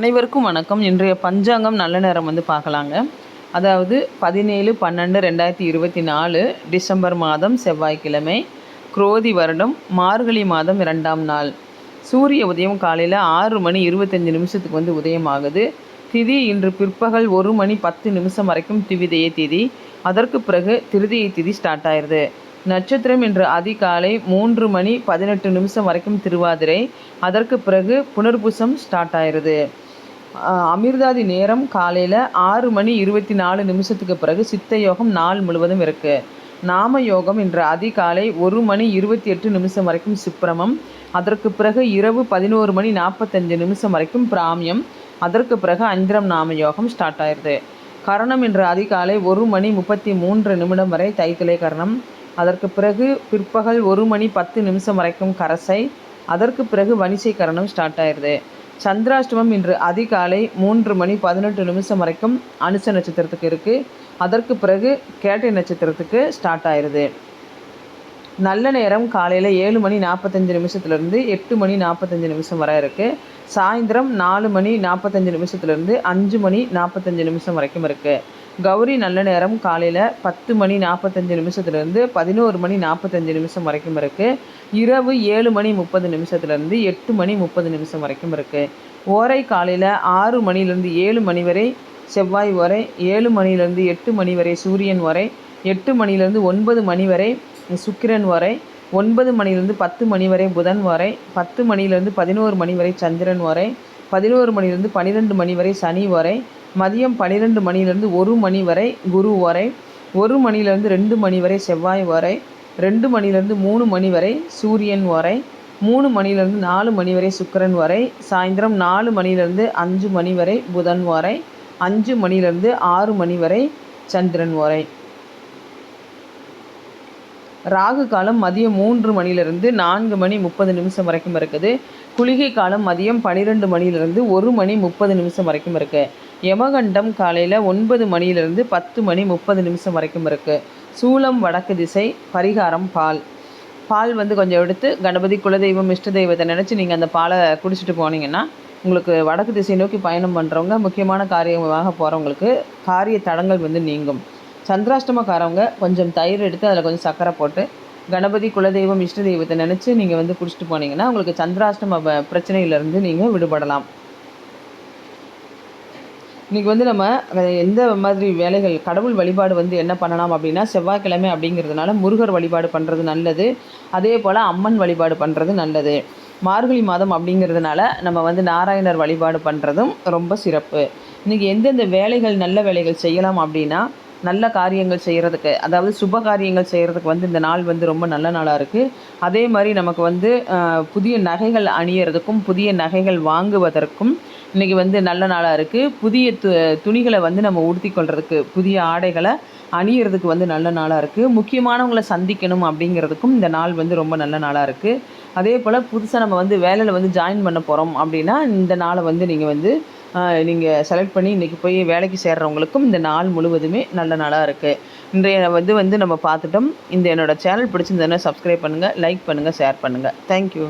அனைவருக்கும் வணக்கம். இன்றைய பஞ்சாங்கம் நல்ல நேரம் வந்து பார்க்கலாங்க. அதாவது பதினேழு பன்னெண்டு ரெண்டாயிரத்தி இருபத்தி நாலு டிசம்பர் மாதம் செவ்வாய்க்கிழமை குரோதி வருடம் மார்கழி மாதம் இரண்டாம் நாள். சூரிய உதயம் காலையில் ஆறு மணி இருபத்தஞ்சி நிமிஷத்துக்கு வந்து உதயம் ஆகுது திதி இன்று பிற்பகல் ஒரு மணி பத்து நிமிஷம் வரைக்கும் திவிதைய திதி. அதற்கு பிறகு திருதியை திதி ஸ்டார்ட் ஆயிடுது நட்சத்திரம் இன்று அதிகாலை மூன்று மணி பதினெட்டு நிமிஷம் வரைக்கும் திருவாதிரை. அதற்கு பிறகு புனர்பூசம் ஸ்டார்ட் ஆயிடுது அமிர்தாதி நேரம் காலையில் ஆறு மணி இருபத்தி நாலு நிமிஷத்துக்கு பிறகு சித்த யோகம் நாள் முழுவதும் இருக்குது நாம யோகம் இன்று அதிகாலை ஒரு மணி இருபத்தி எட்டு நிமிஷம் வரைக்கும் சுப்பிரமம். அதற்கு பிறகு இரவு பதினோரு மணி நாற்பத்தஞ்சு நிமிஷம் வரைக்கும் பிராமியம். அதற்கு பிறகு அந்திரம் நாம யோகம் ஸ்டார்ட் ஆயிடுது கரணம் இன்று அதிகாலை ஒரு மணி முப்பத்தி மூன்று நிமிடம் வரை தைத்திலை கரணம். அதற்கு பிறகு பிற்பகல் ஒரு மணி பத்து நிமிஷம் வரைக்கும் கரசை. அதற்கு பிறகு வணிசை கரணம் ஸ்டார்ட் ஆயிடுது சந்திராஷ்டமம் இன்று அதிகாலை மூன்று மணி பதினெட்டு நிமிஷம் வரைக்கும் அனுச நட்சத்திரத்துக்கு இருக்குது அதற்கு பிறகு கேட்டை நட்சத்திரத்துக்கு ஸ்டார்ட் ஆயிடுது நல்ல நேரம் காலையில் ஏழு மணி நாற்பத்தஞ்சு நிமிஷத்துலேருந்து எட்டு மணி நாற்பத்தஞ்சு நிமிஷம் வரை இருக்குது சாயந்தரம் நாலு மணி நாற்பத்தஞ்சு நிமிஷத்துலேருந்து அஞ்சு மணி நாற்பத்தஞ்சு நிமிஷம் வரைக்கும் இருக்குது கௌரி நல்ல நேரம் காலையில் பத்து மணி நாற்பத்தஞ்சு நிமிஷத்துலேருந்து பதினோரு மணி நாற்பத்தஞ்சு நிமிஷம் வரைக்கும் இருக்குது இரவு ஏழு மணி முப்பது நிமிஷத்துலேருந்து எட்டு மணி முப்பது நிமிஷம் வரைக்கும் இருக்குது ஓரை காலையில் ஆறு மணிலேருந்து ஏழு மணி வரை செவ்வாய் வரை ஏழு மணிலேருந்து எட்டு மணி வரை சூரியன் வரை எட்டு மணிலேருந்து ஒன்பது மணி வரை சுக்கிரன் வரை ஒன்பது மணிலேருந்து பத்து மணி வரை புதன் வரை பத்து மணிலேருந்து பதினோரு மணி வரை சந்திரன் வரை பதினோரு மணிலேருந்து பன்னிரெண்டு மணி வரை சனி வரை மதியம் பன்னிரெண்டு மணிலேருந்து ஒரு மணி வரை குரு வரை ஒரு மணிலேருந்து ரெண்டு மணி வரை செவ்வாய் வரை ரெண்டு மணிலேருந்து மூணு மணி வரை சூரியன் வரை மூணு மணிலேருந்து நாலு மணி வரை சுக்கிரன் வரை சாயந்தரம் நாலு மணிலேருந்து அஞ்சு மணி வரை புதன் வரை அஞ்சு மணிலேருந்து ஆறு மணி வரை சந்திரன் வரை. ராகு காலம் மதியம் மூன்று மணிலிருந்து நான்கு மணி முப்பது நிமிஷம் வரைக்கும் இருக்குது. குளிகை காலம் மதியம் பன்னிரெண்டு மணிலிருந்து ஒரு மணி முப்பது நிமிஷம் வரைக்கும் இருக்குது யமகண்டம் காலையில் ஒன்பது மணியிலிருந்து பத்து மணி முப்பது நிமிஷம் வரைக்கும் இருக்குது சூலம் வடக்கு திசை பரிகாரம் பால். பால் வந்து கொஞ்சம் எடுத்து கணபதி குலதெய்வம் இஷ்ட தெய்வத்தை நினச்சி நீங்கள் அந்த பாலை குடிச்சிட்டு போனீங்கன்னா உங்களுக்கு வடக்கு திசை நோக்கி பயணம் பண்ணுறவங்க முக்கியமான காரியமாக போகிறவங்களுக்கு காரிய தடங்கள் வந்து நீங்கும். சந்திராஷ்டமக்காரவங்க கொஞ்சம் தயிர் எடுத்து அதில் கொஞ்சம் சர்க்கரை போட்டு கணபதி குலதெய்வம் இஷ்ட தெய்வத்தை நினச்சி நீங்கள் வந்து குடிச்சிட்டு போனீங்கன்னா உங்களுக்கு சந்திராஷ்டம பிரச்சனையிலேருந்து பிரச்சனையிலிருந்து நீங்கள் விடுபடலாம். இன்றைக்கி வந்து நம்ம எந்த மாதிரி வேலைகள் கடவுள் வழிபாடு வந்து என்ன பண்ணலாம் அப்படின்னா செவ்வாய்க்கிழமை அப்படிங்கிறதுனால முருகர் வழிபாடு பண்ணுறது நல்லது. அதே போல் அம்மன் வழிபாடு பண்ணுறது நல்லது. மார்கழி மாதம் அப்படிங்கிறதுனால நம்ம வந்து நாராயணர் வழிபாடு பண்ணுறதும் ரொம்ப சிறப்பு. இன்றைக்கி எந்தெந்த வேலைகள் நல்ல வேலைகள் செய்யலாம் அப்படின்னா நல்ல காரியங்கள் செய்கிறதுக்கு அதாவது சுப காரியங்கள் செய்கிறதுக்கு வந்து இந்த நாள் வந்து ரொம்ப நல்ல நாளாக இருக்குது அதே மாதிரி நமக்கு வந்து புதிய நகைகள் அணியறதுக்கும் புதிய நகைகள் வாங்குவதற்கும் இன்றைக்கி வந்து நல்ல நாளாக இருக்குது புதிய து துணிகளை வந்து நம்ம உடுத்தி கொள்றதுக்கு புதிய ஆடைகளை அணியறதுக்கு வந்து நல்ல நாளாக இருக்குது முக்கியமானவங்களை சந்திக்கணும் அப்படிங்கிறதுக்கும் இந்த நாள் வந்து ரொம்ப நல்ல நாளாக இருக்குது அதே போல் புதுசாக நம்ம வந்து வேலையில் வந்து ஜாயின் பண்ண போகிறோம் அப்படின்னா இந்த நாளை வந்து நீங்கள் வந்து நீங்கள் செலக்ட் பண்ணி இன்றைக்கி போய் வேலைக்கு சேர்றவங்களுக்கும் இந்த நாள் முழுவதுமே நல்ல நாளாக இருக்குது இன்றைய வந்து வந்து நம்ம பார்த்துட்டோம். இந்த என்னோடய சேனல் பிடிச்சிருந்ததுன்னா சப்ஸ்கிரைப் பண்ணுங்கள் லைக் பண்ணுங்கள் ஷேர் பண்ணுங்கள் தேங்க்யூ